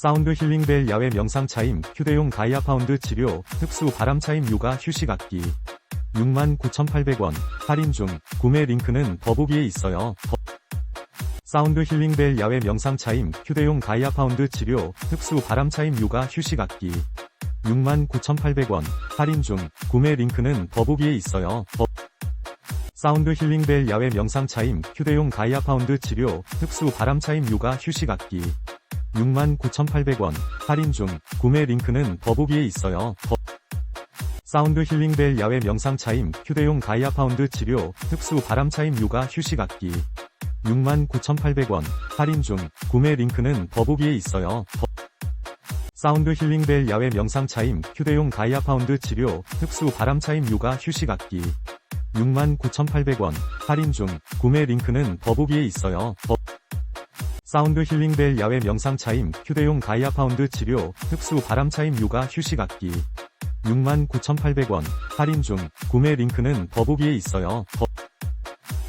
사운드 힐링벨 야외 명상 차임 휴대용 가이아 파운드 치료 특수 바람 차임 요가 휴식 악기. 69,800원. 할인 중. 구매 링크는 더보기에 있어요. 더- 사운드 힐링벨 야외 명상 차임 휴대용 가이아 파운드 치료 특수 바람 차임 요가 휴식 악기. 69,800원. 할인 중. 구매 링크는 더보기에 있어요. 더- 사운드 힐링벨 야외 명상 차임 휴대용 가이아 파운드 치료 특수 바람 차임 요가 휴식 악기 69,800원. 할인 중. 구매 링크는 더보기에 있어요. 더- 사운드 힐링벨 야외 명상 차임 휴대용 가이아 파운드 치료 특수 바람 차임 요가 휴식 악기. 69,800원. 할인 중. 구매 링크는 더보기에 있어요. 더- 사운드 힐링벨 야외 명상 차임 휴대용 가이아 파운드 치료 특수 바람 차임 요가 휴식 악기. 69,800원. 할인 중. 구매 링크는 더보기에 있어요. 더- 사운드 힐링벨 야외 명상 차임 휴대용 가이아 파운드 치료 특수 바람 차임 요가 휴식 악기. 69,800원. 할인 중. 구매 링크는 더보기에 있어요. 더-